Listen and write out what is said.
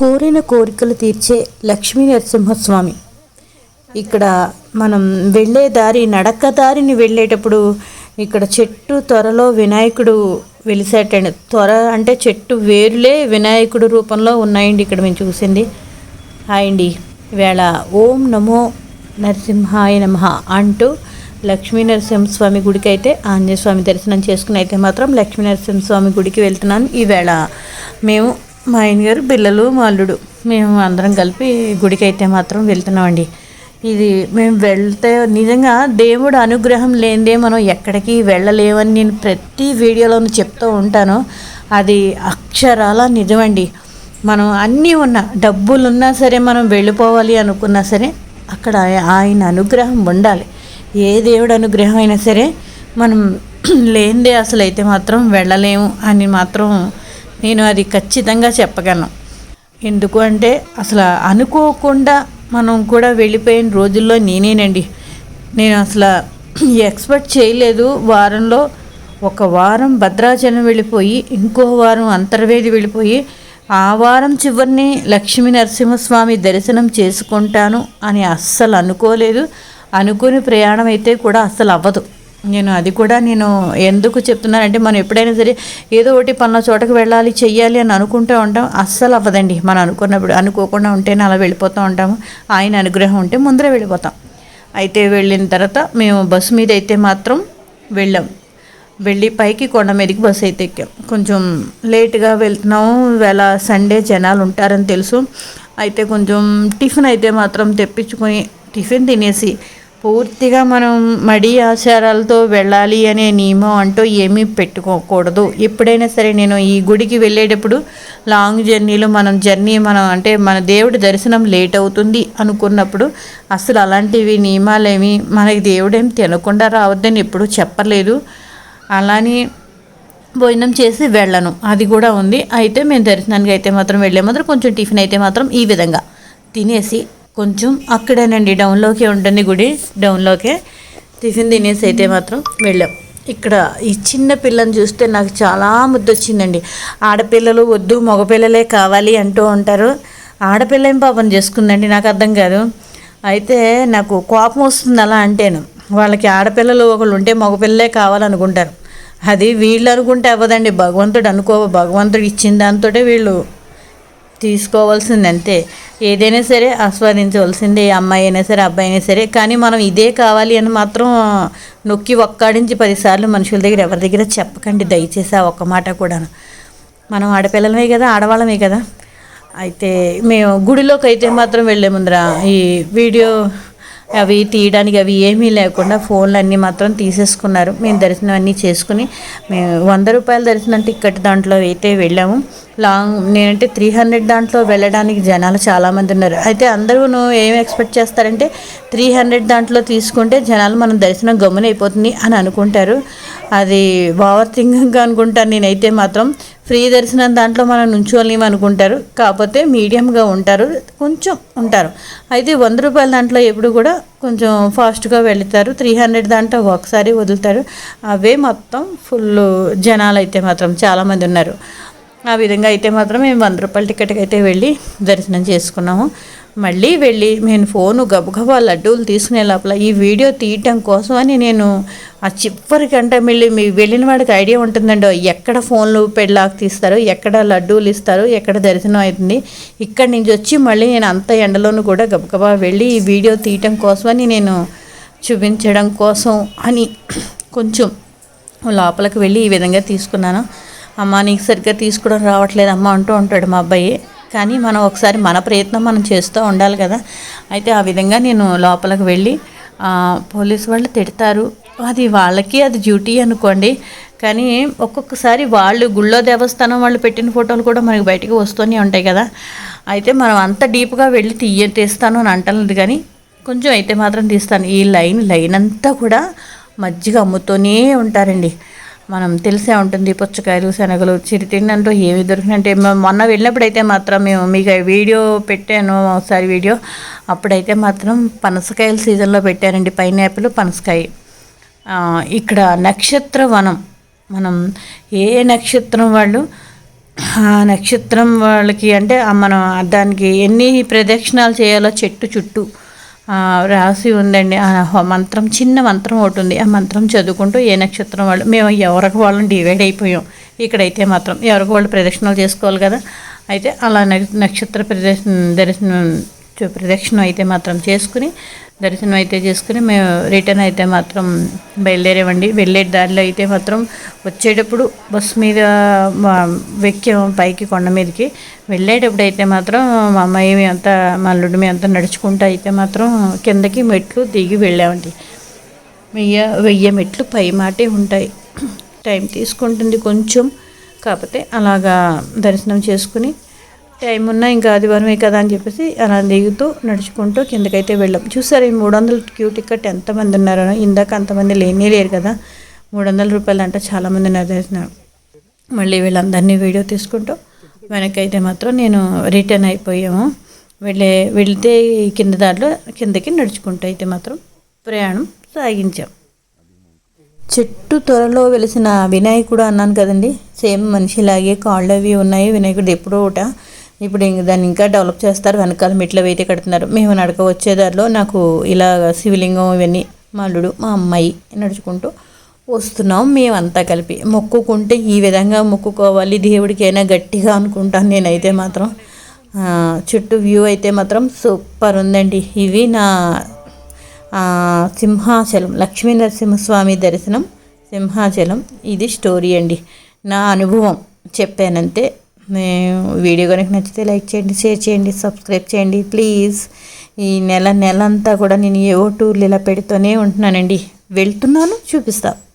కోరిన కోరికలు తీర్చే లక్ష్మీ నరసింహస్వామి. ఇక్కడ మనం వెళ్ళే దారి నడక దారిని వెళ్ళేటప్పుడు ఇక్కడ చెట్టు త్వరలో వినాయకుడు వెలిసేటండి త్వర అంటే చెట్టు వేరులే వినాయకుడు రూపంలో ఉన్నాయండి ఇక్కడ మేము చూసింది. హాయ్ అండి ఈవేళ ఓం నమో నరసింహాయ నమ అంటూ లక్ష్మీ నరసింహస్వామి గుడికి అయితే ఆంజనేయ స్వామి దర్శనం చేసుకుని అయితే మాత్రం లక్ష్మీ నరసింహస్వామి గుడికి వెళ్తున్నాను ఈవేళ మేము మా ఆయన గారు పిల్లలు మా అల్లుడు మేము అందరం కలిపి గుడికి అయితే మాత్రం వెళ్తున్నామండి. ఇది మేము వెళ్తే నిజంగా దేవుడు అనుగ్రహం లేనిదే మనం ఎక్కడికి వెళ్ళలేమని నేను ప్రతి వీడియోలోనూ చెప్తూ ఉంటాను. అది అక్షరాల నిజమండి. మనం అన్నీ ఉన్నా డబ్బులు ఉన్నా సరే మనం వెళ్ళిపోవాలి అనుకున్నా సరే అక్కడ ఆయన అనుగ్రహం ఉండాలి. ఏ దేవుడు అనుగ్రహం అయినా సరే మనం లేనిదే అసలు అయితే మాత్రం వెళ్ళలేము అని మాత్రం నేను అది ఖచ్చితంగా చెప్పగలను. ఎందుకు అంటే అసలు అనుకోకుండా మనం కూడా వెళ్ళిపోయిన రోజుల్లో నేనేనండి. నేను అసలు ఎక్స్పెక్ట్ చేయలేదు. వారంలో ఒక వారం భద్రాచలం వెళ్ళిపోయి ఇంకో వారం అంతర్వేది వెళ్ళిపోయి ఆ వారం చివరిని లక్ష్మీ నరసింహస్వామి దర్శనం చేసుకుంటాను అని అస్సలు అనుకోలేదు. అనుకుని ప్రయాణం అయితే కూడా అస్సలు అవ్వదు. నేను అది కూడా నేను ఎందుకు చెప్తున్నానంటే మనం ఎప్పుడైనా సరే ఏదో ఒకటి పనుల చోటకు వెళ్ళాలి చెయ్యాలి అని అనుకుంటూ ఉంటాం. అస్సలు అవ్వదండి. మనం అనుకున్నప్పుడు అనుకోకుండా ఉంటేనే అలా వెళ్ళిపోతూ ఉంటాము. ఆయన అనుగ్రహం ఉంటే ముందరే వెళ్ళిపోతాం. అయితే వెళ్ళిన తర్వాత మేము బస్సు మీద అయితే మాత్రం వెళ్ళాం. వెళ్ళి పైకి కొండ మీదకి బస్సు అయితే ఎక్కాం. కొంచెం లేట్గా వెళ్తున్నాము వేళ సండే జనాలు ఉంటారని తెలుసు. అయితే కొంచెం టిఫిన్ అయితే మాత్రం తెప్పించుకొని టిఫిన్ తినేసి పూర్తిగా మనం మడి ఆచారాలతో వెళ్ళాలి అనే నియమం అంటూ ఏమీ పెట్టుకోకూడదు. ఎప్పుడైనా సరే నేను ఈ గుడికి వెళ్ళేటప్పుడు లాంగ్ జర్నీలో మనం జర్నీ మనం అంటే మన దేవుడి దర్శనం లేట్ అవుతుంది అనుకున్నప్పుడు అసలు అలాంటివి నియమాలేమి మనకి దేవుడేం తినకుండా రావద్దని ఎప్పుడూ చెప్పలేదు. అలానే భోజనం చేసి వెళ్ళను. అది కూడా ఉంది. అయితే మేము దర్శనానికి అయితే మాత్రం వెళ్ళే మాత్రం కొంచెం టిఫిన్ అయితే మాత్రం ఈ విధంగా తినేసి కొంచెం అక్కడేనండి డౌన్లోకి ఉంటుంది గుడి డౌన్లోకే టిఫిన్ తినేసి అయితే మాత్రం వెళ్ళాం. ఇక్కడ ఈ చిన్న పిల్లని చూస్తే నాకు చాలా ముద్దొచ్చిందండి. ఆడపిల్లలు వద్దు మగపిల్లలే కావాలి అంటూ ఉంటారు. ఆడపిల్ల ఏం పాపం చేసుకుందండి నాకు అర్థం కాదు. అయితే నాకు కోపం వస్తుంది అలా అంటేను. వాళ్ళకి ఆడపిల్లలు ఒకళ్ళు ఉంటే మగపిల్లలే కావాలనుకుంటారు. అది వీళ్ళు అనుకుంటే అవ్వదండి భగవంతుడు అనుకో భగవంతుడు ఇచ్చిన దాంతో వీళ్ళు తీసుకోవాల్సింది అంతే ఏదైనా సరే ఆస్వాదించవలసిందే అమ్మాయి అయినా సరే అబ్బాయి అయినా సరే. కానీ మనం ఇదే కావాలి అని మాత్రం నొక్కి ఒక్కడించి పదిసార్లు మనుషుల దగ్గర ఎవరి దగ్గర చెప్పకండి. దయచేసి ఆ ఒక్క మాట కూడా మనం ఆడపిల్లలమే కదా ఆడవాళ్ళమే కదా. అయితే మేము గుడిలోకి అయితే మాత్రం వెళ్ళే ముందర ఈ వీడియో అవి తీయడానికి అవి ఏమీ లేకుండా ఫోన్లు అన్నీ మాత్రం తీసేసుకున్నారు. మేము దర్శనం అన్నీ చేసుకుని మేము వంద రూపాయల దర్శనం టిక్కెట్ దాంట్లో అయితే వెళ్ళాము. లాంగ్ నేనంటే త్రీ హండ్రెడ్ దాంట్లో వెళ్ళడానికి జనాలు చాలామంది ఉన్నారు. అయితే అందరూ ఏం ఎక్స్పెక్ట్ చేస్తారంటే త్రీ హండ్రెడ్ దాంట్లో తీసుకుంటే జనాలు మనం దర్శనం గమ్మున అయిపోతుంది అని అనుకుంటారు. అది ఓవర్ థింకింగ్ అనుకుంటాను. నేనైతే మాత్రం ఫ్రీ దర్శనం దాంట్లో మనం నుంచోలేము అనుకుంటారు కాకపోతే మీడియంగా ఉంటారు కొంచెం ఉంటారు. అయితే వంద రూపాయల దాంట్లో ఎప్పుడు కూడా కొంచెం ఫాస్ట్గా వెళుతారు త్రీ హండ్రెడ్ దాంట్లో ఒకసారి వదులుతారు. అవే మొత్తం ఫుల్ జనాలు అయితే మాత్రం చాలామంది ఉన్నారు. ఆ విధంగా అయితే మాత్రం మేము వంద రూపాయల టికెట్కి అయితే వెళ్ళి దర్శనం చేసుకున్నాము. మళ్ళీ వెళ్ళి నేను ఫోను గబగబా లడ్డూలు తీసుకునే లోపల ఈ వీడియో తీయటం కోసం అని నేను ఆ చివరికంటే మళ్ళీ మీ వెళ్ళిన వాడికి ఐడియా ఉంటుందండి ఎక్కడ ఫోన్లు పెళ్ళాకు తీస్తారు ఎక్కడ లడ్డూలు ఇస్తారు ఎక్కడ దర్శనం అవుతుంది. ఇక్కడి నుంచి వచ్చి మళ్ళీ నేను అంత ఎండలోనూ కూడా గబగబా వెళ్ళి ఈ వీడియో తీయటం కోసమని నేను చూపించడం కోసం అని కొంచెం లోపలికి వెళ్ళి ఈ విధంగా తీసుకున్నాను. అమ్మ నీకు సరిగ్గా తీసుకోవడం రావట్లేదు అమ్మ అంటూ ఉంటాడు మా అబ్బాయి. కానీ మనం ఒకసారి మన ప్రయత్నం మనం చేస్తూ ఉండాలి కదా. అయితే ఆ విధంగా నేను లోపలికి వెళ్ళి పోలీస్ వాళ్ళు తిడతారు. అది వాళ్ళకి అది డ్యూటీ అనుకోండి. కానీ ఒక్కొక్కసారి వాళ్ళు గుళ్ళో దేవస్థానం వాళ్ళు పెట్టిన ఫోటోలు కూడా మనకి బయటకు వస్తూనే ఉంటాయి కదా. అయితే మనం అంత డీప్గా వెళ్ళి తీయ తీస్తాను అని అంటలేదు కానీ కొంచెం అయితే మాత్రం తీస్తాను. ఈ లైన్ లైన్ అంతా కూడా మజ్జిగ అమ్ముతూనే ఉంటారండి. మనం తెలిసే ఉంటుంది పుచ్చకాయలు శనగలు చిరుతిండి అంటూ ఏమి దొరికినంటే మొన్న వెళ్ళినప్పుడు అయితే మాత్రం మేము మీకు వీడియో పెట్టాను ఒకసారి వీడియో. అప్పుడైతే మాత్రం పనసకాయల సీజన్లో పెట్టానండి పైనాపిల్ పనసకాయ. ఇక్కడ నక్షత్ర వనం మనం ఏ నక్షత్రం వాళ్ళు ఆ నక్షత్రం వాళ్ళకి అంటే మనం దానికి ఎన్ని ప్రదక్షిణాలు చేయాలో చెట్టు చుట్టూ. రాసి ఉందండి. ఆ మంత్రం చిన్న మంత్రం ఒకటి ఉంది. ఆ మంత్రం చదువుకుంటూ ఏ నక్షత్రం వాళ్ళు మేము ఎవరికి వాళ్ళని డివైడ్ అయిపోయాం. ఇక్కడైతే మాత్రం ఎవరికి వాళ్ళు ప్రదక్షిణలు చేసుకోవాలి కదా. అయితే అలా నక్షత్ర ప్రదర్శన దర్శనం ప్రదక్షిణం అయితే మాత్రం చేసుకుని దర్శనం అయితే చేసుకుని మేము రిటర్న్ అయితే మాత్రం బయలుదేరేవండి వెళ్ళే దారిలో అయితే మాత్రం వచ్చేటప్పుడు బస్ మీద మా వెక్కాం పైకి కొండ మీదకి వెళ్ళేటప్పుడు అయితే మాత్రం మా అమ్మాయి మీ అంతా మా అల్లుడు మేము అంతా నడుచుకుంటూ అయితే మాత్రం కిందకి మెట్లు దిగి వెళ్ళామండి. వెయ్యి వెయ్యి మెట్లు పై మాటే ఉంటాయి. టైం తీసుకుంటుంది కొంచెం. కాకపోతే అలాగా దర్శనం చేసుకుని టైం ఉన్నా ఇంకా ఆదివారమే కదా అని చెప్పేసి అలా దిగుతూ నడుచుకుంటూ కిందకైతే వెళ్ళాం. చూసారు ఈ మూడు వందల క్యూ టికెట్ ఎంతమంది ఉన్నారో ఇందాక అంతమంది లేనే లేరు కదా. మూడు వందల రూపాయలు అంటే చాలామంది నదేసినారు మళ్ళీ వీళ్ళందరినీ వీడియో తీసుకుంటూ వెనకైతే మాత్రం నేను రిటర్న్ అయిపోయాము. వెళ్ళే వెళ్తే కింద దాంట్లో కిందకి నడుచుకుంటూ అయితే మాత్రం ప్రయాణం సాగించాం. చెట్టు త్వరలో వెలిసిన వినాయకుడు అన్నాను కదండి. సేమ్ మనిషిలాగే కాళ్ళు అవి ఉన్నాయి. వినాయకుడు ఎప్పుడో ఒకట. ఇప్పుడు దాన్ని ఇంకా డెవలప్ చేస్తారు. వెనకాల మెట్లు అవి అయితే కడుతున్నారు. మేము నడక వచ్చేదారిలో నాకు ఇలా శివలింగం ఇవన్నీ మా అల్లుడు మా అమ్మాయి నడుచుకుంటూ వస్తున్నాం. మేమంతా కలిపి మొక్కుకుంటే ఈ విధంగా మొక్కుకోవాలి. దేవుడికైనా గట్టిగా అనుకుంటాను నేనైతే మాత్రం. చుట్టూ వ్యూ అయితే మాత్రం సూపర్ ఉందండి. ఇవి నా సింహాచలం లక్ష్మీ నరసింహస్వామి దర్శనం సింహాచలం. ఇది స్టోరీ అండి. నా అనుభవం చెప్పానంతే. వీడియో కనుక నచ్చితే లైక్ చేయండి షేర్ చేయండి సబ్స్క్రైబ్ చేయండి. ప్లీజ్ ఈ నెల నెల అంతా కూడా నేను ఏవో టూర్లు ఇలా పెడుతూనే ఉంటున్నానండి. వెళ్తున్నాను చూపిస్తాను